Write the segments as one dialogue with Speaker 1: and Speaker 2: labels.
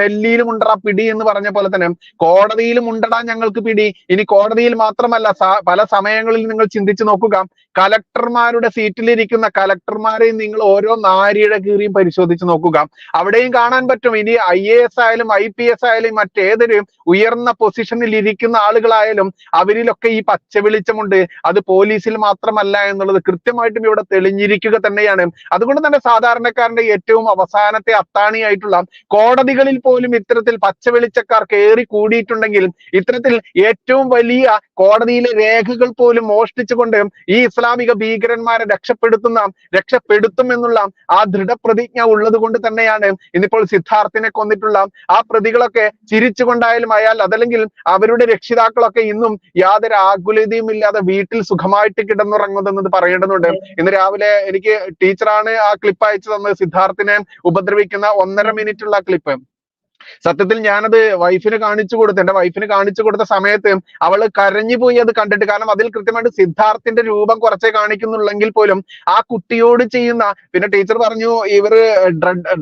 Speaker 1: ഡൽഹിയിലും ഉണ്ടടാ പിടി എന്ന് പറഞ്ഞ പോലെ തന്നെ. കോടതിയിലും ഉണ്ടടാ ഞങ്ങൾക്ക് പിടി. ഇനി കോടതിയിൽ മാത്രമല്ല പല സമയങ്ങളിൽ നിങ്ങൾ ചിന്തിച്ചു നോക്കുക. കലക്ടർമാരുടെ സീറ്റിലിരിക്കുന്ന കലക്ടർമാരെയും നിങ്ങൾ ഓരോ നാരിയുടെ കീറിയും പരിശോധിച്ച് നോക്കുക. അവിടെയും കാണാൻ പറ്റും. ഇനി ഐ എ എസ് ആയാലും ഐ പി എസ് ആയാലും മറ്റേതൊരു ഉയർന്ന പൊസിഷനിൽ ഇരിക്കുന്ന ആളുകളായാലും അവരിലൊക്കെ ഈ പച്ച വെളിച്ചമുണ്ട് അത് പോലീസിൽ മാത്രമല്ല എന്നുള്ളത് കൃത്യമായിട്ടും ഇവിടെ തെളിഞ്ഞിരിക്കുക തന്നെയാണ്. അതുകൊണ്ട് തന്നെ സാധാരണക്കാരന്റെ ഏറ്റവും അവസാനത്തെ അത്താണിയായിട്ടുള്ള കോടതികളിൽ പോലും ഇത്തരത്തിൽ പച്ചവെളിച്ചക്കാർ കയറി കൂടിയിട്ടുണ്ടെങ്കിൽ ഇത്തരത്തിൽ ഏറ്റവും വലിയ കോടതിയിലെ രേഖകൾ പോലും മോഷ്ടിച്ചുകൊണ്ട് ഈ ഇസ്ലാമിക ഭീകരന്മാരെ രക്ഷപ്പെടുത്തുന്ന രക്ഷപ്പെടുത്തും എന്നുള്ള ആ ദൃഢപ്രതിജ്ഞ ഉള്ളത് കൊണ്ട് തന്നെയാണ് ഇന്നിപ്പോൾ സിദ്ധാർത്ഥിനെ കൊന്നിട്ടുള്ള ആ പ്രതികളൊക്കെ ചിരിച്ചുകൊണ്ടായാലും അയാൾ അതല്ലെങ്കിൽ അവരുടെ രക്ഷിതാക്കളൊക്കെ ഇന്നും യാതൊരു ആകുലതയും ഇല്ലാതെ വീട്ടിൽ സുഖമായിട്ട് കിടന്നുറങ്ങുന്നത് പറയേണ്ടതുണ്ട്. ഇന്ന് രാവിലെ എനിക്ക് ടീച്ചറാണ് ആ ക്ലിപ്പ് അയച്ചു തന്നത്. സിദ്ധാർത്ഥിനെ ഉപദ്രവിക്കുന്ന ഒന്നര മിനിറ്റ് ഉള്ള ക്ലിപ്പ്. സത്യത്തിൽ ഞാനത് വൈഫിന് കാണിച്ചു കൊടുത്തു എന്റെ വൈഫിന് കാണിച്ചു കൊടുത്ത സമയത്ത് അവൾ കരഞ്ഞു പോയി അത് കണ്ടിട്ട്. കാരണം അതിൽ കൃത്യമായിട്ട് സിദ്ധാർത്ഥിന്റെ രൂപം കുറച്ചേ കാണിക്കുന്നുള്ളെങ്കിൽ പോലും ആ കുട്ടിയോട് ചെയ്യുന്ന പിന്നെ ടീച്ചർ പറഞ്ഞു ഇവർ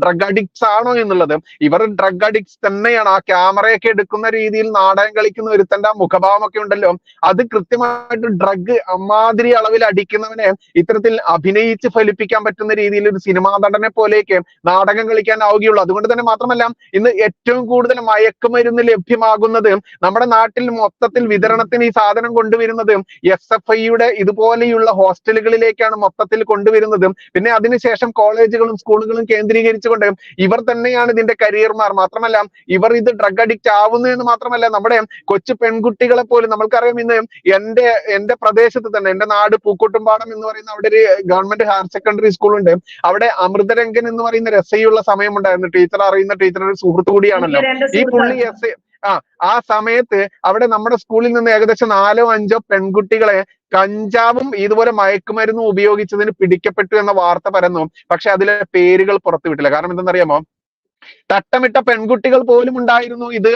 Speaker 1: ഡ്രഗ് അഡിക്ട്സ് ആണോ എന്നുള്ളത്. ഇവർ ഡ്രഗ് അഡിക്ട്സ് തന്നെയാണ്. ആ ക്യാമറയൊക്കെ എടുക്കുന്ന രീതിയിൽ നാടകം കളിക്കുന്ന ഒരുത്തന്റെ മുഖഭാവമൊക്കെ ഉണ്ടല്ലോ. അത് കൃത്യമായിട്ട് ഡ്രഗ് അമ്മാതിരി അളവിൽ അടിക്കുന്നവനെ ഇത്തരത്തിൽ അഭിനയിച്ച് ഫലിപ്പിക്കാൻ പറ്റുന്ന രീതിയിൽ ഒരു സിനിമാ നടനെ പോലെയൊക്കെ നാടകം കളിക്കാൻ ആവുകയുള്ളൂ. അതുകൊണ്ട് തന്നെ മാത്രമല്ല ഇന്ന് ഏറ്റവും കൂടുതൽ മയക്കുമരുന്ന് ലഭ്യമാകുന്നത് നമ്മുടെ നാട്ടിൽ മൊത്തത്തിൽ വിതരണത്തിന് ഈ സാധനം കൊണ്ടുവരുന്നത് എസ് എഫ് ഐയുടെ ഇതുപോലെയുള്ള ഹോസ്റ്റലുകളിലേക്കാണ് മൊത്തത്തിൽ കൊണ്ടുവരുന്നത്. പിന്നെ അതിനുശേഷം കോളേജുകളും സ്കൂളുകളും കേന്ദ്രീകരിച്ചുകൊണ്ട് ഇവർ തന്നെയാണ് ഇതിന്റെ കരിയർമാർ മാത്രമല്ല ഇവർ ഇത് ഡ്രഗ് അഡിക്റ്റ് ആവുന്നു എന്ന് മാത്രമല്ല നമ്മുടെ കൊച്ചു പെൺകുട്ടികളെ പോലും നമ്മൾക്കറിയാം ഇന്ന് എന്റെ എന്റെ പ്രദേശത്ത് തന്നെ എന്റെ നാട് പൂക്കോട്ടുംപാടം എന്ന് പറയുന്ന അവിടെ ഒരു ഗവൺമെന്റ് ഹയർ സെക്കൻഡറി സ്കൂൾ ഉണ്ട്. അവിടെ അമൃതരംഗൻ എന്ന് പറയുന്ന രസയുള്ള സമയമുണ്ടായിരുന്നു ടീച്ചർ അറിയുന്ന ടീച്ചർ ഒരു സുഹൃത്തു കൂടിയാണല്ലോ. ഈ പുള്ളി. എസ് ആ ആ സമയത്ത് അവിടെ നമ്മുടെ സ്കൂളിൽ നിന്ന് ഏകദേശം നാലോ അഞ്ചോ പെൺകുട്ടികളെ കഞ്ചാവും ഇതുപോലെ മയക്കുമരുന്നും ഉപയോഗിച്ചതിന് പിടിക്കപ്പെട്ടു എന്ന വാർത്ത പരന്നു. പക്ഷെ അതിലെ പേരുകൾ പുറത്തുവിട്ടില്ല. കാരണം എന്തെന്നറിയാമോ? തട്ടമിട്ട പെൺകുട്ടികൾ പോലും ഉണ്ടായിരുന്നു ഇത്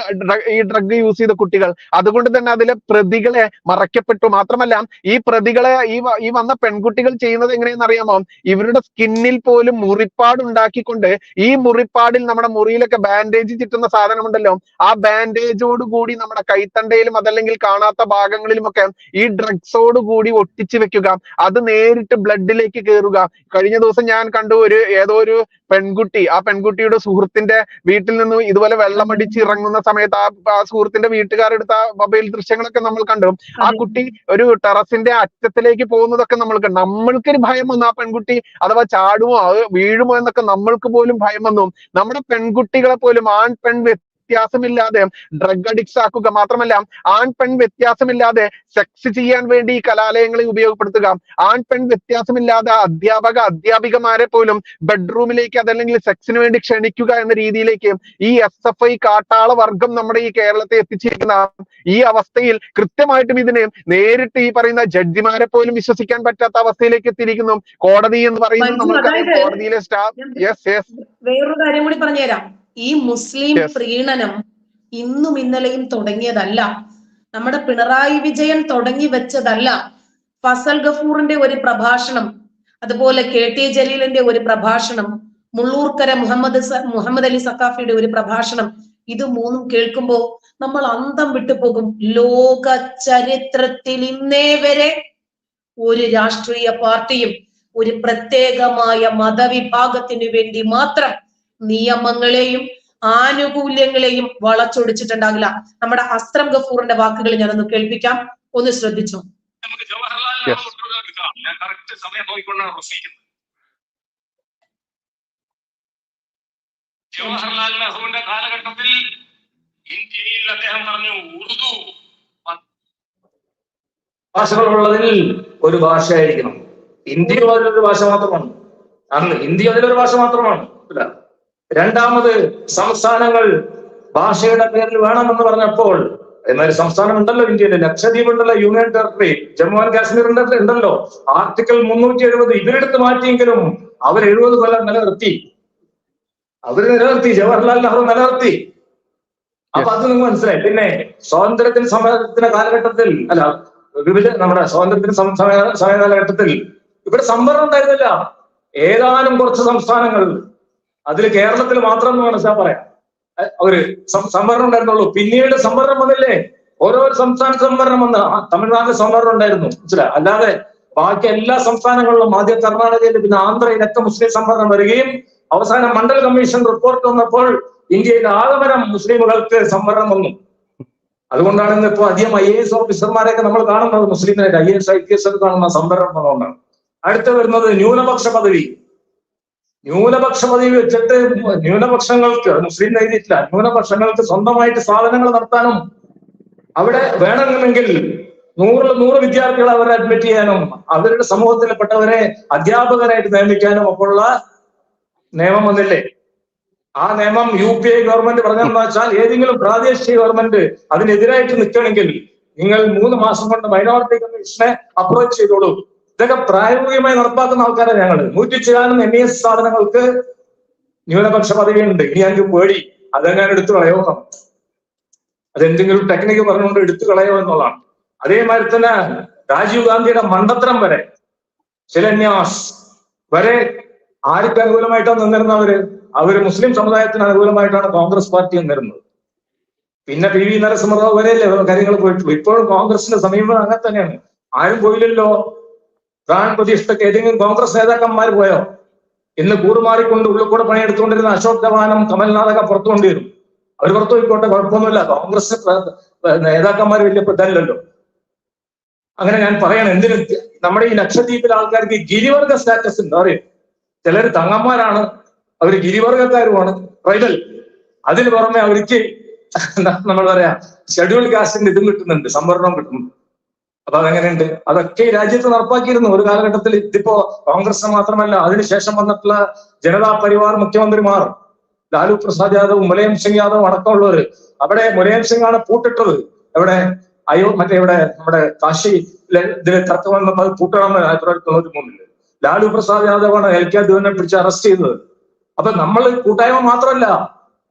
Speaker 1: ഈ ഡ്രഗ് യൂസ് ചെയ്ത കുട്ടികൾ. അതുകൊണ്ട് തന്നെ അതിലെ പ്രതികളെ മറയ്ക്കപ്പെട്ടു. മാത്രമല്ല ഈ പ്രതികളെ ഈ ഈ വന്ന പെൺകുട്ടികൾ ചെയ്യുന്നത് എങ്ങനെയെന്ന് അറിയാമോ? ഇവരുടെ സ്കിന്നിൽ പോലും മുറിപ്പാട് ഉണ്ടാക്കിക്കൊണ്ട് ഈ മുറിപ്പാടിൽ നമ്മുടെ മുറിയിലൊക്കെ ബാൻഡേജ് ചുറ്റുന്ന സാധനമുണ്ടല്ലോ. ആ ബാൻഡേജോട് കൂടി നമ്മുടെ കൈത്തണ്ടയിലും അതല്ലെങ്കിൽ കാണാത്ത ഭാഗങ്ങളിലും ഒക്കെ ഈ ഡ്രഗ്സോട് കൂടി ഒട്ടിച്ചു വെക്കുക. അത് നേരിട്ട് ബ്ലഡിലേക്ക് കയറുക കഴിഞ്ഞ ദിവസം ഞാൻ കണ്ടു ഒരു ഏതോ ഒരു പെൺകുട്ടി ആ പെൺകുട്ടിയുടെ സുഹൃത്തിന്റെ വീട്ടിൽ നിന്ന് ഇതുപോലെ വെള്ളമടിച്ച് ഇറങ്ങുന്ന സമയത്ത് ആ ആ സുഹൃത്തിന്റെ വീട്ടുകാരെടുത്ത മൊബൈൽ ദൃശ്യങ്ങളൊക്കെ നമ്മൾ കണ്ടു. ആ കുട്ടി ഒരു ടെറസിന്റെ അറ്റത്തിലേക്ക് പോകുന്നതൊക്കെ നമ്മൾ കണ്ടു. നമ്മൾക്കൊരു ഭയം വന്നു ആ പെൺകുട്ടി അഥവാ ചാടുമോ അത് വീഴുമോ എന്നൊക്കെ നമ്മൾക്ക് പോലും ഭയം വന്നു. നമ്മുടെ പെൺകുട്ടികളെ പോലും ആൺ പെൺ വ്യത്യാസമില്ലാതെ ഡ്രഗ് അഡിക്ട്സ് ആക്കുക മാത്രമല്ല ആൺ പെൺ വ്യത്യാസമില്ലാതെ സെക്സ് ചെയ്യാൻ വേണ്ടി ഈ കലാലയങ്ങളെ ഉപയോഗപ്പെടുത്തുക. ആൺ പെൺ വ്യത്യാസമില്ലാതെ അധ്യാപക അധ്യാപികമാരെ പോലും ബെഡ്റൂമിലേക്ക് അതല്ലെങ്കിൽ സെക്സിന് വേണ്ടി ക്ഷണിക്കുക എന്ന രീതിയിലേക്ക് ഈ എസ് എഫ് ഐ കാട്ടാള വർഗം നമ്മുടെ ഈ കേരളത്തെ എത്തിച്ചിരിക്കുന്ന ഈ അവസ്ഥയിൽ കൃത്യമായിട്ടും ഇതിനെ നേരിട്ട് ഈ പറയുന്ന ജഡ്ജിമാരെ പോലും വിശ്വസിക്കാൻ പറ്റാത്ത അവസ്ഥയിലേക്ക് എത്തിയിരിക്കുന്നു. കോടതി എന്ന് പറയുന്നത്
Speaker 2: മഞ്ജു,
Speaker 1: നമ്മൾക്കറിയാം. കോടതിയിലെ സ്റ്റാഫ് യെസ് യെസ്
Speaker 2: വേറൊരു കാര്യം കൂടി പറഞ്ഞുതരാം. ഈ മുസ്ലിം പ്രീണനം ഇന്നും ഇന്നലെയും തുടങ്ങിയതല്ല. നമ്മുടെ പിണറായി വിജയൻ തുടങ്ങി വെച്ചതല്ല. ഫസൽ ഗഫൂറിന്റെ ഒരു പ്രഭാഷണം അതുപോലെ കെ ടി ജലീലിന്റെ ഒരു പ്രഭാഷണം മുള്ളൂർക്കര മുഹമ്മദ് മുഹമ്മദ് അലി സക്കാഫിയുടെ ഒരു പ്രഭാഷണം ഇത് മൂന്നും കേൾക്കുമ്പോൾ നമ്മൾ അന്തം വിട്ടുപോകും ലോക ചരിത്രത്തിൽ ഇന്നേ വരെ ഒരു രാഷ്ട്രീയ പാർട്ടിയും ഒരു പ്രത്യേകമായ മതവിഭാഗത്തിനു വേണ്ടി മാത്രം നിയമങ്ങളെയും ആനുകൂല്യങ്ങളെയും വളച്ചൊടിച്ചിട്ടുണ്ടാകില്ല. നമ്മുടെ അസ്ത്രം ഗഫൂറിന്റെ വാക്കുകൾ ഞാനൊന്ന് കേൾപ്പിക്കാം. ഒന്ന് ശ്രദ്ധിച്ചോ?
Speaker 3: നമുക്ക് ജവഹർലാൽ
Speaker 1: Yes.
Speaker 3: നെഹ്റു ഉത്തരവ് എടുക്കാം ഞാൻ കറക്റ്റ് സമയം നോക്കിക്കൊണ്ടാണ് പ്രസംഗിക്കുന്നത്. ജവഹർലാൽ നെഹ്റുവിന്റെ കാലഘട്ടത്തിൽ ഇന്ത്യയിൽ അദ്ദേഹം പറഞ്ഞു ഉറുദു
Speaker 4: ഭാഷകളുള്ളതിൽ ഒരു ഭാഷയായിരിക്കണം. ഹിന്ദി ഒരു ഭാഷ മാത്രമാണ്. അന്ന് ഹിന്ദി അതിലൊരു ഭാഷ മാത്രമാണ്. ഇല്ല. രണ്ടാമത് സംസ്ഥാനങ്ങൾ ഭാഷയുടെ പേരിൽ വേണമെന്ന് പറഞ്ഞപ്പോൾ എന്നാൽ സംസ്ഥാനം ഉണ്ടല്ലോ ഇന്ത്യയിൽ ലക്ഷദ്വീപ് ഉണ്ടല്ലോ union territory Jammu and Kashmir ഉണ്ട് ഉണ്ടല്ലോ. ആർട്ടിക്കിൾ മുന്നൂറ്റി എഴുപത് ഇവരെടുത്ത് മാറ്റിയെങ്കിലും അവർ എഴുപത് കൊല്ലം നിലനിർത്തി. അവർ നിലനിർത്തി ജവഹർലാൽ നെഹ്റു നിലനിർത്തി. അപ്പൊ അത് നിങ്ങൾക്ക് മനസ്സിലായി. പിന്നെ സ്വാതന്ത്ര്യത്തിന് സമരത്തിന്റെ കാലഘട്ടത്തിൽ അല്ല വിവിധ നമ്മുടെ സ്വാതന്ത്ര്യത്തിന് സമയ കാലഘട്ടത്തിൽ ഇവിടെ സംവരണം ഉണ്ടായിരുന്നില്ല. ഏതാനും കുറച്ച് സംസ്ഥാനങ്ങൾ അതിൽ കേരളത്തിൽ മാത്രം എന്ന് വേണം സാർ പറയാം അവർ സംവരണം ഉണ്ടായിരുന്നുള്ളൂ. പിന്നീട് സംവരണം വന്നില്ലേ? ഓരോ സംസ്ഥാന സംവരണം വന്ന് തമിഴ്നാട് തമിഴ്നാട്ടിൽ സംവരണം ഉണ്ടായിരുന്നു. മനസ്സിലായി? അല്ലാതെ ബാക്കി എല്ലാ സംസ്ഥാനങ്ങളിലും ആദ്യം കർണാടകയിൽ പിന്നെ ആന്ധ്രയിലൊക്കെ മുസ്ലിം സംവരണം വരികയും അവസാനം മണ്ഡൽ കമ്മീഷൻ റിപ്പോർട്ട് വന്നപ്പോൾ ഇന്ത്യയിൽ ആദമനം മുസ്ലിമുകൾക്ക് സംവരണം വന്നു. അതുകൊണ്ടാണ് ഇന്ന് ഇപ്പോൾ അധികം ഐ എസ് ഓഫീസർമാരെയൊക്കെ നമ്മൾ കാണുന്നത് മുസ്ലിമിനൊക്കെ I S I P S ഒക്കെ കാണുന്ന സംവരണം വന്നുകൊണ്ടാണ് അടുത്ത വരുന്നത് ന്യൂനപക്ഷ പദവി. ന്യൂനപക്ഷ പദവി വെച്ചിട്ട് ന്യൂനപക്ഷങ്ങൾക്ക് മുസ്ലിം എഴുതിയിട്ടില്ല ന്യൂനപക്ഷങ്ങൾക്ക് സ്വന്തമായിട്ട് സാധനങ്ങൾ നടത്താനും അവിടെ വേണമെങ്കിൽ നൂറിൽ നൂറ് വിദ്യാർത്ഥികളെ അവരെ അഡ്മിറ്റ് ചെയ്യാനും അവരുടെ സമൂഹത്തിൽപ്പെട്ടവരെ അധ്യാപകരായിട്ട് നിയമിക്കാനും ഒക്കെയുള്ള നിയമം വന്നില്ലേ? ആ നിയമം യു പി ഐ ഗവൺമെന്റ് പറഞ്ഞതെന്ന് വെച്ചാൽ ഏതെങ്കിലും പ്രാദേശിക ഗവൺമെന്റ് അതിനെതിരായിട്ട് നിൽക്കണമെങ്കിൽ നിങ്ങൾ മൂന്ന് മാസം കൊണ്ട് മൈനോറിറ്റി കമ്മീഷനെ അപ്രോച്ച് ചെയ്തോളൂ. ഇതൊക്കെ പ്രായോഗികമായി നടപ്പാക്കുന്ന ആൾക്കാരാണ് ഞങ്ങൾ നൂറ്റി ചിലാനും എൻ എസ് സാധനങ്ങൾക്ക് ന്യൂനപക്ഷ പദവിയുണ്ട്. ഇനി ഞങ്ങൾക്ക് പേടി. അതെങ്ങനെ എടുത്തു കളയോ. അതെന്തെങ്കിലും ടെക്നിക്ക് പറഞ്ഞുകൊണ്ട് എടുത്തു കളയോ എന്നുള്ളതാണ്. അതേമാതിരി തന്നെ രാജീവ് ഗാന്ധിയുടെ മണ്ടത്തരം വരെ ശിലന്യാസ് വരെ ആർക്ക് അനുകൂലമായിട്ടാണ് നിന്നിരുന്നവര്? അവർ മുസ്ലിം സമുദായത്തിന് അനുകൂലമായിട്ടാണ് കോൺഗ്രസ് പാർട്ടി നിന്നിരുന്നത്. പിന്നെ പി വി നരസിംഹറാവ് വരെയല്ലേ കാര്യങ്ങൾ പോയിട്ടുള്ളൂ. ഇപ്പോഴും കോൺഗ്രസിന്റെ സമീപനം അങ്ങനെ തന്നെയാണ്. ആരും പോയില്ലല്ലോ. പ്രാൺ പ്രതിഷ്ഠയ്ക്ക് ഏതെങ്കിലും കോൺഗ്രസ് നേതാക്കന്മാർ പോയോ? ഇന്ന് കൂറുമാറിക്കൊണ്ട് ഉള്ളിൽ കൂടെ പണിയെടുത്തുകൊണ്ടിരുന്ന അശോക് ചവാനും കമൽനാഥൊക്കെ പുറത്തു കൊണ്ടിരുന്നു അവർ പുറത്തു പോയിക്കോട്ടെ കുഴപ്പമൊന്നുമില്ല. കോൺഗ്രസ് നേതാക്കന്മാർ വലിയ പ്രധാനല്ലോ അങ്ങനെ ഞാൻ പറയണം എന്തിനു നമ്മുടെ ഈ ലക്ഷദ്വീപിലെ ആൾക്കാർക്ക് ഗിരിവർഗ സ്റ്റാറ്റസ് ഉണ്ട്? അറിയോ? ചിലർ തങ്ങന്മാരാണ് അവർ ഗിരിവർഗക്കാരുമാണ്. ട്രൈബൽ അതിന് പുറമെ അവർക്ക് നമ്മൾ പറയാ ഷെഡ്യൂൾ കാസ്റ്റിന്റെ ഇതും കിട്ടുന്നുണ്ട് സംവരണവും കിട്ടുന്നുണ്ട്. അപ്പൊ അതെങ്ങനെയുണ്ട് അതൊക്കെ രാജ്യത്ത് നടപ്പാക്കിയിരുന്നു. ഒരു കാലഘട്ടത്തിൽ ഇതിപ്പോ കോൺഗ്രസ് മാത്രമല്ല അതിനുശേഷം വന്നിട്ടുള്ള ജനതാ പരിവാർ മുഖ്യമന്ത്രിമാർ ലാലു പ്രസാദ് യാദവ് മുലയം സിംഗ് യാദവ് അടക്കമുള്ളവർ അവിടെ മുലയം സിംഗ് ആണ് പൂട്ടിട്ടത്. എവിടെ? അയോ മറ്റേ ഇവിടെ നമ്മുടെ കാശി ഇതിൽ തർക്കം വന്നപ്പോൾ അത് പൂട്ടണമെന്ന് ആയിരത്തി തൊള്ളായിരത്തി തൊണ്ണൂറ്റി മൂന്നിൽ ലാലു പ്രസാദ് യാദവാണ് എൽ കെ അദ്വാനെ പിടിച്ച് അറസ്റ്റ് ചെയ്തത്. അപ്പൊ നമ്മൾ കൂട്ടായ്മ മാത്രമല്ല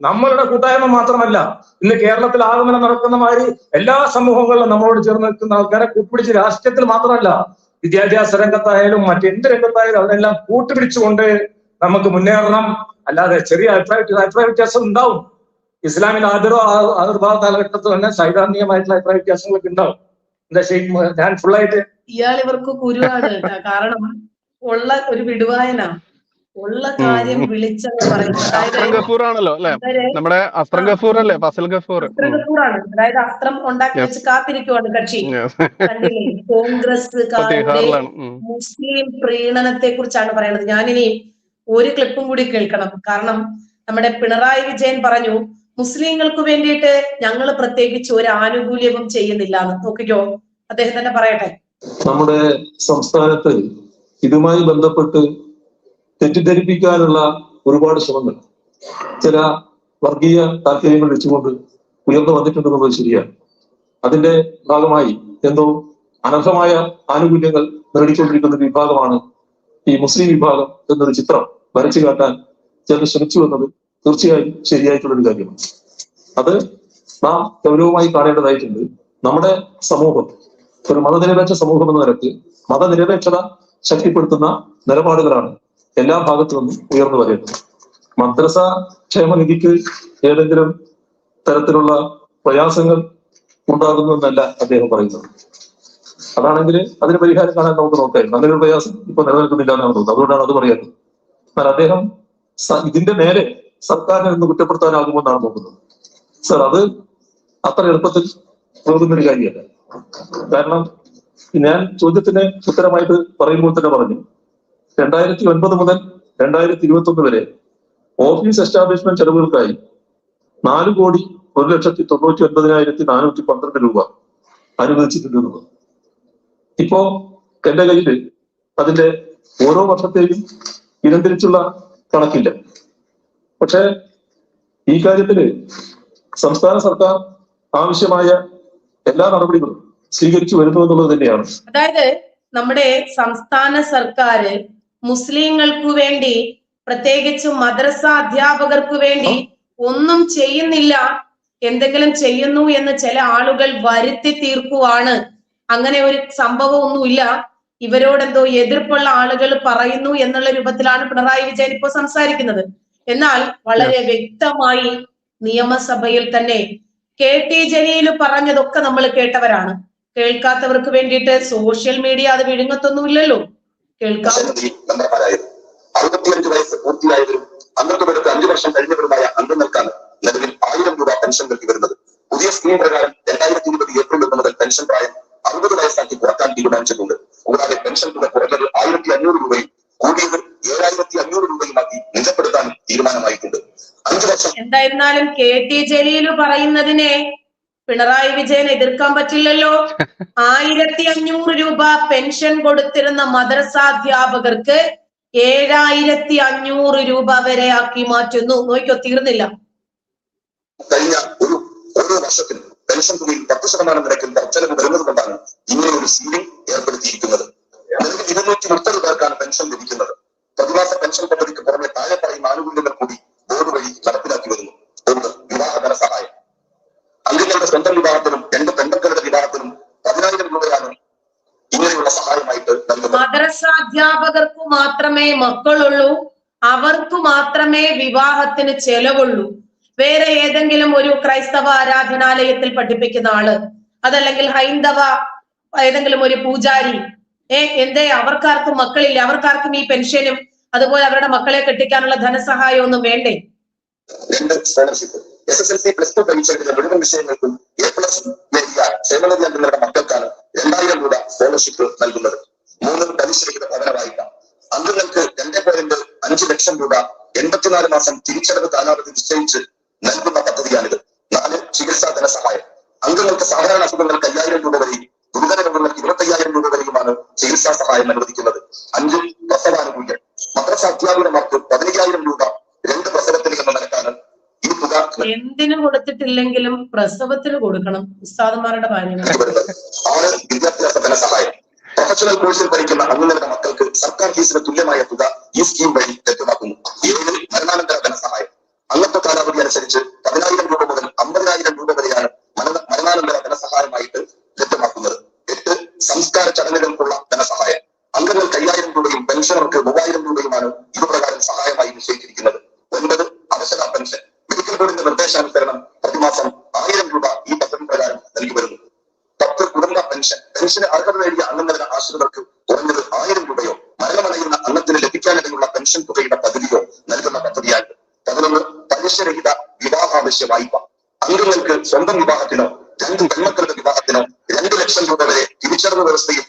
Speaker 4: നമ്മളുടെ കൂട്ടായ്മ മാത്രമല്ല ഇന്ന് കേരളത്തിൽ ആഗമനം നടക്കുന്ന മാതിരി എല്ലാ സമൂഹങ്ങളിലും നമ്മളോട് ചേർന്ന് നിൽക്കുന്ന ആൾക്കാരെ കൂട്ടുപിടിച്ച് രാഷ്ട്രീയത്തിൽ മാത്രമല്ല വിദ്യാഭ്യാസ രംഗത്തായാലും മറ്റെന്ത് രംഗത്തായാലും അതിനെല്ലാം കൂട്ടുപിടിച്ചുകൊണ്ട് നമുക്ക് മുന്നേറണം. അല്ലാതെ ചെറിയ അഭിപ്രായ അഭിപ്രായ വ്യത്യാസം ഉണ്ടാവും. ഇസ്ലാമിൽ ആദരോ ആദർഭാവ കാലഘട്ടത്തിൽ തന്നെ സൈദ്ധാന്തികമായിട്ടുള്ള അഭിപ്രായ വ്യത്യാസങ്ങളൊക്കെ ഉണ്ടാവും. എന്താ ഞാൻ ഫുള്ളായിട്ട്
Speaker 2: ഇയാൾ ഇവർക്ക് കുരുവാണ് കാരണം ഉള്ള ഒരു വിടുവായന ഉള്ള കാര്യം വിളിച്ചെന്ന് പറയും
Speaker 1: അസ്ത്രം
Speaker 2: അതായത്
Speaker 1: ആണല്ലോ അല്ലെ നമ്മുടെ അസ്ത്രം ഗഫൂർ. അല്ലേ ഫസൽ ഗഫൂർ
Speaker 2: അതായത് അസ്ത്രം ഉണ്ടാക്കി വെച്ച് കാത്തിരിക്കുവാണ് കക്ഷി.
Speaker 1: കോൺഗ്രസ്.
Speaker 2: മുസ്ലിം പ്രീണനത്തെ കുറിച്ചാണ് പറയുന്നത്. ഞാനിനി ഒരു ക്ലിപ്പും കൂടി കേൾക്കണം. കാരണം നമ്മുടെ പിണറായി വിജയൻ പറഞ്ഞു മുസ്ലിങ്ങൾക്ക് വേണ്ടിയിട്ട് ഞങ്ങൾ പ്രത്യേകിച്ച് ഒരു ആനുകൂല്യവും ചെയ്യുന്നില്ല എന്ന് നോക്കിക്കോ. അദ്ദേഹം തന്നെ പറയട്ടെ.
Speaker 5: നമ്മുടെ സംസ്ഥാനത്ത് ഇതുമായി ബന്ധപ്പെട്ട് തെറ്റിദ്ധരിപ്പിക്കാനുള്ള ഒരുപാട് ശ്രമങ്ങൾ. ചില വർഗീയ താല്പര്യങ്ങൾ വെച്ചുകൊണ്ട് ഉയർന്നു വന്നിട്ടുണ്ടെന്നുള്ളത് ശരിയാണ്. അതിന്റെ ഭാഗമായി എന്തോ അനർഹമായ ആനുകൂല്യങ്ങൾ നേടിക്കൊണ്ടിരിക്കുന്ന ഒരു വിഭാഗമാണ് ഈ മുസ്ലിം വിഭാഗം എന്നൊരു ചിത്രം വരച്ചു കാട്ടാൻ ചിലർ ശ്രമിച്ചു എന്നത് തീർച്ചയായും ശരിയായിട്ടുള്ളൊരു കാര്യമാണ്. അത് നാം ഗൗരവമായി കാണേണ്ടതായിട്ടുണ്ട്. നമ്മുടെ സമൂഹം ഒരു മതനിരപേക്ഷ സമൂഹം എന്ന നിരക്ക് മതനിരപേക്ഷത ശക്തിപ്പെടുത്തുന്ന നിലപാടുകളാണ് എല്ലാ ഭാഗത്തു നിന്നും ഉയർന്നു വരുന്നു മദ്രസ ക്ഷേമനിധിക്ക് ഏതെങ്കിലും തരത്തിലുള്ള പ്രയാസങ്ങൾ ഉണ്ടാകുന്നു എന്നല്ല അദ്ദേഹം പറയുന്നത്. അതാണെങ്കിൽ അതിന് പരിഹാരം കാണാൻ നമുക്ക് നോക്കാം. അങ്ങനെ പ്രയാസം ഇപ്പൊ നിലനിൽക്കുന്നില്ല എന്നാണ് തോന്നുന്നത്. അതുകൊണ്ടാണ് അത് പറയുന്നത് എന്നാൽ അദ്ദേഹം ഇതിന്റെ നേരെ സർക്കാരിനെ ഒന്ന് കുറ്റപ്പെടുത്താനാകുമെന്നാണ് നോക്കുന്നത് സർ അത് അത്ര എളുപ്പത്തിൽ പോകുന്ന ഒരു കാര്യമല്ല. കാരണം ഞാൻ ചോദ്യത്തിന് ഉത്തരമായിട്ട് പറയുമ്പോൾ തന്നെ പറഞ്ഞു രണ്ടായിരത്തി ഒൻപത് മുതൽ രണ്ടായിരത്തി ഇരുപത്തി ഒന്ന് വരെ ഓഫീസ് എസ്റ്റാബ്ലിഷ്മെന്റ് ചെലവുകൾക്കായി നാല് കോടി ഒരു ലക്ഷത്തി തൊണ്ണൂറ്റി ഒൻപതിനായിരത്തി നാനൂറ്റി പന്ത്രണ്ട് രൂപ അനുവദിച്ചിട്ടുണ്ട് ഇപ്പോ എന്റെ കയ്യിൽ അതിന്റെ ഓരോ വർഷത്തെയും ഇനംതിരിച്ചുള്ള കണക്കില്ല. പക്ഷെ ഈ കാര്യത്തിൽ സംസ്ഥാന സർക്കാർ ആവശ്യമായ എല്ലാ നടപടികളും സ്വീകരിച്ചു വരുന്നു എന്നുള്ളത് തന്നെയാണ്.
Speaker 2: അതായത് നമ്മുടെ സംസ്ഥാന സർക്കാർ മുസ്ലിങ്ങൾക്ക് വേണ്ടി പ്രത്യേകിച്ച് മദ്രസ അധ്യാപകർക്ക് വേണ്ടി ഒന്നും ചെയ്യുന്നില്ല. എന്തെങ്കിലും ചെയ്യുന്നു എന്ന് ചില ആളുകൾ വരുത്തി തീർക്കുവാണ്. അങ്ങനെ ഒരു സംഭവം ഒന്നുമില്ല ഇവരോടെന്തോ എതിർപ്പുള്ള ആളുകൾ പറയുന്നു എന്നുള്ള രൂപത്തിലാണ് പിണറായി വിജയൻ ഇപ്പോൾ സംസാരിക്കുന്നത്. എന്നാൽ വളരെ വ്യക്തമായി നിയമസഭയിൽ തന്നെ കെ ടി ജലീൽ പറഞ്ഞതൊക്കെ നമ്മൾ കേട്ടവരാണ്. കേൾക്കാത്തവർക്ക് വേണ്ടിയിട്ട് സോഷ്യൽ മീഡിയ അത് വിഴുങ്ങത്തൊന്നുമില്ലല്ലോ. കേൾക്കാം
Speaker 6: മെമ്പർമാരായത് അറുപത്തിയഞ്ച് വയസ്സ് പൂർത്തിയായവരും പേർക്ക് അഞ്ചു വർഷം കഴിഞ്ഞവരുമായ അംഗങ്ങൾക്കാണ് നിലവിൽ ആയിരം രൂപ പെൻഷൻ നൽകി വരുന്നത്. പുതിയ സ്കീം പ്രകാരം രണ്ടായിരത്തി ഇരുപത് ഏപ്രിൽ ഒന്ന് മുതൽ പെൻഷൻ പ്രായം അറുപത് വയസ്സാക്കി കുറയ്ക്കാൻ തീരുമാനിച്ചിട്ടുണ്ട്. കൂടാതെ പെൻഷൻ തുക കുറഞ്ഞത് ആയിരത്തി അഞ്ഞൂറ് രൂപയും കൂടിയത് ഏഴായിരത്തി അഞ്ഞൂറ് രൂപയുമാക്കി നിജപ്പെടുത്താനും തീരുമാനമായിട്ടുണ്ട്. അഞ്ചു വർഷം
Speaker 2: എന്തായിരുന്നാലും കെ ടി ജലീൽ പറയുന്നതിനെ പിണറായി വിജയൻ എതിർക്കാൻ പറ്റില്ലല്ലോ. ആയിരത്തി അഞ്ഞൂറ് രൂപ പെൻഷൻ കൊടുത്തിരുന്ന മദ്രസാധ്യാപകർക്ക് ഏഴായിരത്തി അഞ്ഞൂറ് രൂപ വരെ ആക്കി മാറ്റുന്നു. നോക്കിയോ തീർന്നില്ല.
Speaker 6: കഴിഞ്ഞ ഒരു ഓരോ വർഷത്തിൽ പെൻഷൻ തുകയിൽ പത്ത് ശതമാനം നിരക്കിൽ വർധനവ് വരുന്നത് കൊണ്ടാണ് ഇങ്ങനെ ഒരു സീലിംഗ് ഏർപ്പെടുത്തിയിരിക്കുന്നത്. നിലവിൽ ഇരുന്നൂറ്റി മുപ്പത് പേർക്കാണ് പെൻഷൻ ലഭിക്കുന്നത്. പ്രതിമാസ പെൻഷൻ പദ്ധതിക്ക് പുറമെ താഴെ പറയുന്ന ആനുകൂല്യങ്ങൾ കൂടി ബോർഡ് വഴി നടപ്പിലാക്കി വരുന്നു ഒന്ന് വിവാഹ ധനസഹായം അംഗങ്ങളുടെ സ്വന്തം വിവാഹത്തിനും രണ്ട് പെൺമക്കളുടെ വിവാഹത്തിനും പതിനായിരം രൂപയാണ് ഇങ്ങനെയുള്ള സഹായമായിട്ട് നൽകുന്നത്
Speaker 2: മദ്രസാധ്യാപകർക്ക് മാത്രമേ മക്കളുള്ളൂ അവർക്ക് മാത്രമേ വിവാഹത്തിന് ചെലവുള്ളൂ. വേറെ ഏതെങ്കിലും ഒരു ക്രൈസ്തവ ആരാധനാലയത്തിൽ പഠിപ്പിക്കുന്ന ആൾ അതല്ലെങ്കിൽ ഹൈന്ദവ ഏതെങ്കിലും ഒരു പൂജാരി ഏ എന്തേ അവർക്കാർക്കും മക്കളില്ല അവർക്കാർക്കും ഈ പെൻഷനും അതുപോലെ അവരുടെ മക്കളെ കെട്ടിക്കാനുള്ള ധനസഹായം ഒന്നും വേണ്ടേ?
Speaker 6: S S L C plus two പരീക്ഷകളിലെ മുഴുവൻ വിഷയങ്ങൾക്കും എ പ്ലസ് നേടിയ ക്ഷേമനിധി നൽകുന്നവരുടെ മക്കൾക്കാണ് രണ്ടായിരം രൂപ സ്കോളർഷിപ്പ് നൽകുന്നത്. മൂന്ന് പലിശരഹിത ഭവന വായ്പ അംഗങ്ങൾക്ക് രണ്ടേ പോയിന്റ് അഞ്ച് ലക്ഷം രൂപ എൺപത്തിനാല് മാസം തിരിച്ചടവ് കാലാവധി നിശ്ചയിച്ച് നൽകുന്ന പദ്ധതിയാണിത്. നാല് ചികിത്സാ ധനസഹായം. അംഗങ്ങൾക്ക് സാധാരണ അസുഖങ്ങൾക്ക് അയ്യായിരം രൂപ വരെയും ഗുരുതര രോഗങ്ങൾക്ക് ഇരുപത്തയ്യായിരം രൂപ വരെയുമാണ് ചികിത്സാ സഹായം അനുവദിക്കുന്നത്. അഞ്ച് പ്രസവാനുകൂല്യം. മദ്രസ അധ്യാപകന്മാർക്ക് പതിനയ്യായിരം രൂപ രണ്ട് പ്രസവത്തിൽ എന്ന നിലക്കാണ് ഈ തുക
Speaker 2: എന്തിനു കൊടുത്തിട്ടില്ലെങ്കിലും പ്രസവത്തിന് കൊടുക്കണം ഉസ്താദന്മാരുടെ കാര്യങ്ങൾ.
Speaker 6: ആറ് വിദ്യാഭ്യാസ ധനസഹായം. പ്രൊഫഷണൽ കോഴ്സിൽ പഠിക്കുന്ന അംഗങ്ങളുടെ മക്കൾക്ക് സർക്കാർ ഫീസിന് തുല്യമായ തുക ഈ സ്കീം വഴി ലഭ്യമാക്കുന്നു. ഏഴ് മരണാനന്തര ധനസഹായം. അംഗത്വ കാലാവധി അനുസരിച്ച് പതിനായിരം രൂപ മുതൽ അമ്പതിനായിരം രൂപ വരെയാണ് മരണ- മരണാനന്തര ധനസഹായമായിട്ട് ലഭ്യമാക്കുന്നത്. എട്ട് സംസ്കാര ചടങ്ങുകൾക്കുള്ള ധനസഹായം. അംഗങ്ങൾക്ക് അയ്യായിരം രൂപയും പെൻഷനർക്ക് മൂവായിരം രൂപയുമാണ് ഇതുപ്രകാരം സഹായമായി നിശ്ചയിച്ചിരിക്കുന്നത്. ഒൻപത് അവസര പെൻഷൻ. മെഡിക്കൽ ബോർഡിന്റെ നിർദ്ദേശാനുസരണം പ്രതിമാസം ആയിരം രൂപ ഈ പദ്ധതി പ്രകാരം നൽകി വരുന്നു പത്ത് കുടുംബ പെൻഷൻ പെൻഷന് അർഹത നേടിയ അംഗങ്ങളുടെ ആശ്രിതർക്ക് കുറഞ്ഞത് ആയിരം രൂപയോ മരണമടയുന്ന അംഗത്തിന് ലഭിക്കാനിടയുള്ള പെൻഷൻ തുകയുടെ പദ്ധതിയോ നൽകുന്ന പദ്ധതിയാണ് പതിനൊന്ന് പലിശരഹിത വിവാഹാവശ്യ വായ്പ അംഗങ്ങൾക്ക് സ്വന്തം വിവാഹത്തിനോ രണ്ട് പെൺമക്കളുടെ വിവാഹത്തിനോ രണ്ട് ലക്ഷം രൂപ വരെ തിരിച്ചറിവ് വ്യവസ്ഥയിൽ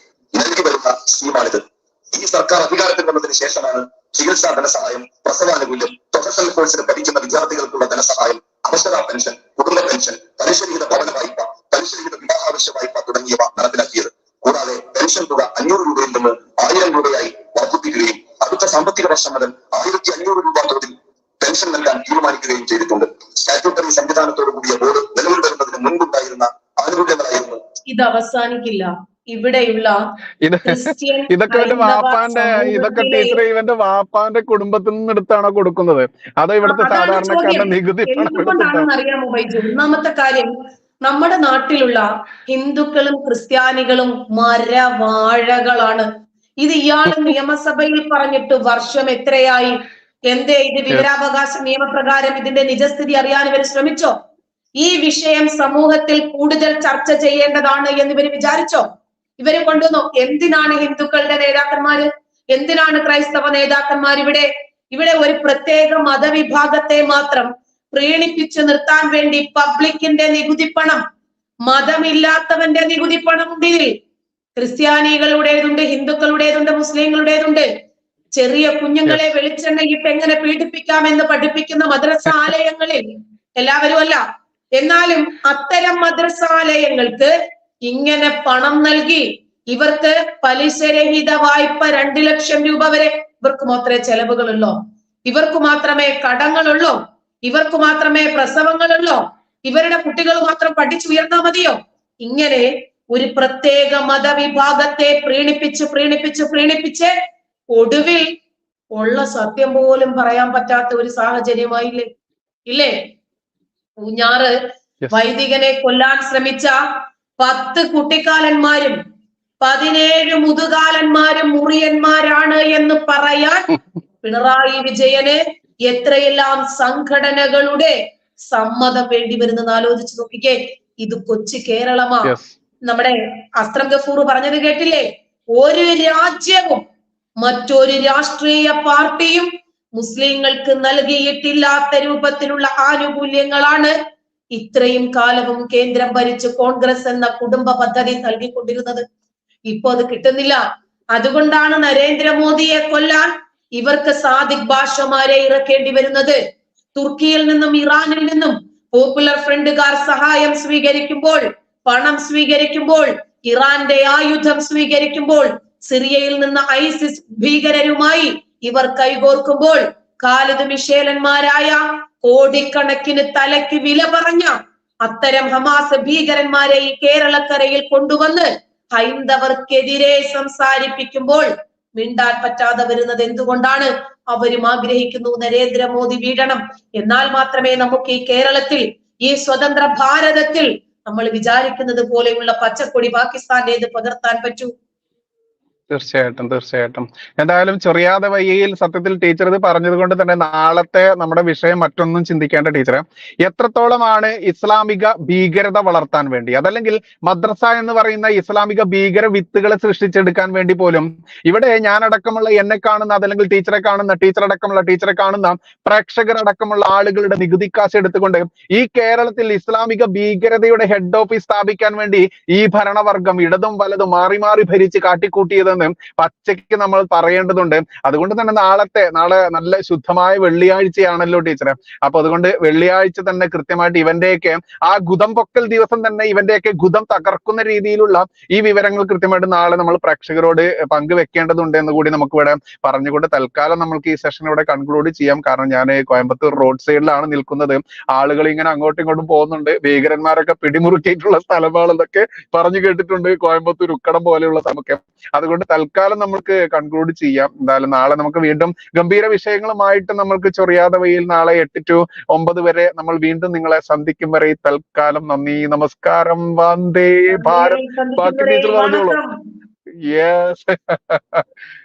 Speaker 6: പെൻഷൻ തുക അഞ്ഞൂറ് രൂപയിൽ നിന്ന് ആയിരം രൂപയായി വർദ്ധിപ്പിക്കുകയും അടുത്ത സാമ്പത്തിക വർഷം മുതൽ ആയിരത്തി അഞ്ഞൂറ് രൂപ തോതിൽ പെൻഷൻ നൽകാൻ തീരുമാനിക്കുകയും ചെയ്തിട്ടുണ്ട്. സ്റ്റാറ്റ്യൂട്ടറി സംവിധാനത്തോടു കൂടിയ ബോർഡ് നിലവിൽ വരുന്നതിന് മുൻപുണ്ടായിരുന്ന ആനുകൂല്യങ്ങളായിരുന്നു.
Speaker 2: ഇത് അവസാനിക്കില്ല. ഇവിടെയുള്ള ക്രിസ്ത്യൻ
Speaker 1: ഇതൊക്കെ ഇവന്റെ വാപ്പാന്റെ ഇതൊക്കെ ടീച്ചർ ഇവന്റെ വാപ്പാന്റെ കുടുംബത്തിൽ നിന്ന് എടുത്താണോ കൊടുക്കുന്നത്? അതോ ഇവിടുത്തെ സാധാരണക്കാരുടെ. നികുതി
Speaker 2: അറിയാമോ ബൈജു ഒന്നാമത്തെ കാര്യം നമ്മുടെ നാട്ടിലുള്ള ഹിന്ദുക്കളും ക്രിസ്ത്യാനികളും മരവാഴകളാണ്. ഇത് ഇയാൾ നിയമസഭയിൽ പറഞ്ഞിട്ട് വർഷം എത്രയായി? എന്തേ ഇത് വിവരാവകാശ നിയമപ്രകാരം ഇതിന്റെ നിജസ്ഥിതി അറിയാൻ ഇവർ ശ്രമിച്ചോ? ഈ വിഷയം സമൂഹത്തിൽ കൂടുതൽ ചർച്ച ചെയ്യേണ്ടതാണ് എന്ന് ഇവർ വിചാരിച്ചോ? ഇവർ കൊണ്ടുവന്നു? എന്തിനാണ് ഹിന്ദുക്കളുടെ നേതാക്കന്മാര്? എന്തിനാണ് ക്രൈസ്തവ നേതാക്കന്മാർ ഇവിടെ ഇവിടെ ഒരു പ്രത്യേക മതവിഭാഗത്തെ മാത്രം പ്രീണിപ്പിച്ചു നിർത്താൻ വേണ്ടി പബ്ലിക്കിന്റെ നികുതി പണം മതമില്ലാത്തവന്റെ നികുതി പണം ഉണ്ട് ഇതിൽ ക്രിസ്ത്യാനികളുടേതുണ്ട് ഹിന്ദുക്കളുടേതുണ്ട് മുസ്ലിങ്ങളുടേതുണ്ട്. ചെറിയ കുഞ്ഞുങ്ങളെ വെളിച്ചെണ്ണയിട്ട് എങ്ങനെ പീഡിപ്പിക്കാമെന്ന് പഠിപ്പിക്കുന്ന മദ്രസാലയങ്ങളിൽ എല്ലാവരും അല്ല. എന്നാലും അത്തരം മദ്രസാലയങ്ങൾക്ക് ഇങ്ങനെ പണം നൽകി ഇവർക്ക് പലിശരഹിത വായ്പ രണ്ട് ലക്ഷം രൂപ വരെ ഇവർക്ക് മാത്രമേ ചെലവുകളുള്ളൂ. ഇവർക്ക് മാത്രമേ കടങ്ങളുള്ളൂ. ഇവർക്ക് മാത്രമേ പ്രസവങ്ങളുള്ളോ? ഇവരുടെ കുട്ടികൾ മാത്രം പഠിച്ചുയർന്നാ മതിയോ? ഇങ്ങനെ ഒരു പ്രത്യേക മതവിഭാഗത്തെ പ്രീണിപ്പിച്ച് പ്രീണിപ്പിച്ച് പ്രീണിപ്പിച്ച് ഒടുവിൽ ഉള്ള സത്യം പോലും പറയാൻ പറ്റാത്ത ഒരു സാഹചര്യമായില്ലേ? ഇല്ലേ? ഊഞ്ഞാറ് വൈദികനെ കൊല്ലാൻ ശ്രമിച്ച പത്ത് കുട്ടിക്കാലന്മാരും പതിനേഴ് മുതുകാലന്മാരും മുറിയന്മാരാണ് എന്ന് പറയാൻ പിണറായി വിജയന് എത്രയെല്ലാം സംഘടനകളുടെ സമ്മതം വേണ്ടി വരുന്നെന്ന് ആലോചിച്ച് നോക്കിക്കേ. ഇത് കൊച്ചു കേരളമാ. നമ്മുടെ അസ്ത്രം ഗഫൂർ പറഞ്ഞത് കേട്ടില്ലേ? ഒരു രാജ്യവും മറ്റൊരു രാഷ്ട്രീയ പാർട്ടിയും മുസ്ലിങ്ങൾക്ക് നൽകിയിട്ടില്ലാത്ത രൂപത്തിലുള്ള ആനുകൂല്യങ്ങളാണ് ഇത്രയും കാലവും കേന്ദ്രം ഭരിച്ച് കോൺഗ്രസ് എന്ന കുടുംബ പദ്ധതി നൽകിക്കൊണ്ടിരുന്നത്. ഇപ്പൊ അത് കിട്ടുന്നില്ല. അതുകൊണ്ടാണ് നരേന്ദ്രമോദിയെ കൊല്ലാൻ ഇവർക്ക് സാദിഖ് ഭാഷമാരെ ഇറക്കേണ്ടി വരുന്നത്. തുർക്കിയിൽ നിന്നും ഇറാനിൽ നിന്നും പോപ്പുലർ ഫ്രണ്ടുകാർ സഹായം സ്വീകരിക്കുമ്പോൾ പണം സ്വീകരിക്കുമ്പോൾ ഇറാന്റെ ആയുധം സ്വീകരിക്കുമ്പോൾ സിറിയയിൽ നിന്ന് ഐസിസ് ഭീകരരുമായി ഇവർ കൈകോർക്കുമ്പോൾ കാലിദ് മിഷേലന്മാരായ കോടിക്കണക്കിന് തലയ്ക്ക് വില പറഞ്ഞ അത്തരം ഹമാസ് ഭീകരന്മാരെ ഈ കേരളക്കരയിൽ കൊണ്ടുവന്ന് ഹൈന്ദവർക്കെതിരെ സംസാരിപ്പിക്കുമ്പോൾ മിണ്ടാൻ പറ്റാതെ വരുന്നത് എന്തുകൊണ്ടാണ്? അവരും ആഗ്രഹിക്കുന്നു നരേന്ദ്രമോദി വീഴണം. എന്നാൽ മാത്രമേ നമുക്ക് ഈ കേരളത്തിൽ ഈ സ്വതന്ത്ര ഭാരതത്തിൽ നമ്മൾ വിചാരിക്കുന്നത് പോലെയുള്ള പച്ചക്കൊടി പാകിസ്ഥാന്റേത് പകർത്താൻ പറ്റൂ.
Speaker 1: തീർച്ചയായിട്ടും തീർച്ചയായിട്ടും. എന്തായാലും ചെറിയാതെ വയ്യയിൽ സത്യത്തിൽ ടീച്ചർ ഇത് പറഞ്ഞത് കൊണ്ട് തന്നെ നാളത്തെ നമ്മുടെ വിഷയം മറ്റൊന്നും ചിന്തിക്കേണ്ട ടീച്ചറെ എത്രത്തോളമാണ് ഇസ്ലാമിക ഭീകരത വളർത്താൻ വേണ്ടി? അതല്ലെങ്കിൽ മദ്രസ എന്ന് പറയുന്ന ഇസ്ലാമിക ഭീകര വിത്തുകളെ സൃഷ്ടിച്ചെടുക്കാൻ വേണ്ടി പോലും ഇവിടെ ഞാൻ അടക്കമുള്ള എന്നെ കാണുന്ന അതല്ലെങ്കിൽ ടീച്ചറെ കാണുന്ന ടീച്ചർ അടക്കമുള്ള ടീച്ചറെ കാണുന്ന പ്രേക്ഷകരടക്കമുള്ള ആളുകളുടെ നികുതി കാശ് എടുത്തുകൊണ്ട് ഈ കേരളത്തിൽ ഇസ്ലാമിക ഭീകരതയുടെ ഹെഡ് ഓഫീസ് സ്ഥാപിക്കാൻ വേണ്ടി ഈ ഭരണവർഗം ഇടതും വലതും മാറി മാറി ഭരിച്ച് കാട്ടിക്കൂട്ടിയതെന്ന് പച്ചയ്ക്ക് നമ്മൾ പറയേണ്ടതുണ്ട്. അതുകൊണ്ട് തന്നെ നാളത്തെ നാളെ നല്ല ശുദ്ധമായ വെള്ളിയാഴ്ചയാണല്ലോ ടീച്ചറെ. അപ്പൊ അതുകൊണ്ട് വെള്ളിയാഴ്ച തന്നെ കൃത്യമായിട്ട് ഇവന്റെയൊക്കെ ആ ഗുദം പൊക്കൽ ദിവസം തന്നെ ഇവന്റെയൊക്കെ ഗുദം തകർക്കുന്ന രീതിയിലുള്ള ഈ വിവരങ്ങൾ കൃത്യമായിട്ട് നാളെ നമ്മൾ പ്രേക്ഷകരോട് പങ്കുവെക്കേണ്ടതുണ്ട് എന്ന് കൂടി നമുക്ക് ഇവിടെ പറഞ്ഞുകൊണ്ട് തൽക്കാലം നമുക്ക് ഈ സെഷൻ ഇവിടെ കൺക്ലൂഡ് ചെയ്യാം. കാരണം ഞാൻ കോയമ്പത്തൂർ റോഡ് സൈഡിലാണ് നിൽക്കുന്നത്. ആളുകൾ ഇങ്ങനെ അങ്ങോട്ടും ഇങ്ങോട്ടും പോകുന്നുണ്ട്. ഭീകരന്മാരൊക്കെ പിടിമുറുക്കിയിട്ടുള്ള സ്ഥലമാണെന്നൊക്കെ പറഞ്ഞു കേട്ടിട്ടുണ്ട് കോയമ്പത്തൂർ ഉക്കടം പോലെയുള്ള സ്ഥലമൊക്കെ. അതുകൊണ്ട് തൽക്കാലം നമുക്ക് കൺക്ലൂഡ് ചെയ്യാം. എന്തായാലും നാളെ നമുക്ക് വീണ്ടും ഗംഭീര വിഷയങ്ങളുമായിട്ട് നമ്മൾക്ക് ചൊറിയാതെ വയ്യിൽ നാളെ എട്ട് ടു ഒമ്പത് വരെ നമ്മൾ വീണ്ടും നിങ്ങളെ സന്ധിക്കും വരെ തൽക്കാലം നന്ദി നമസ്കാരം വന്ദേ ഭാരത്. ബാക്കി ടീച്ചർ പറഞ്ഞോളൂ. യെസ്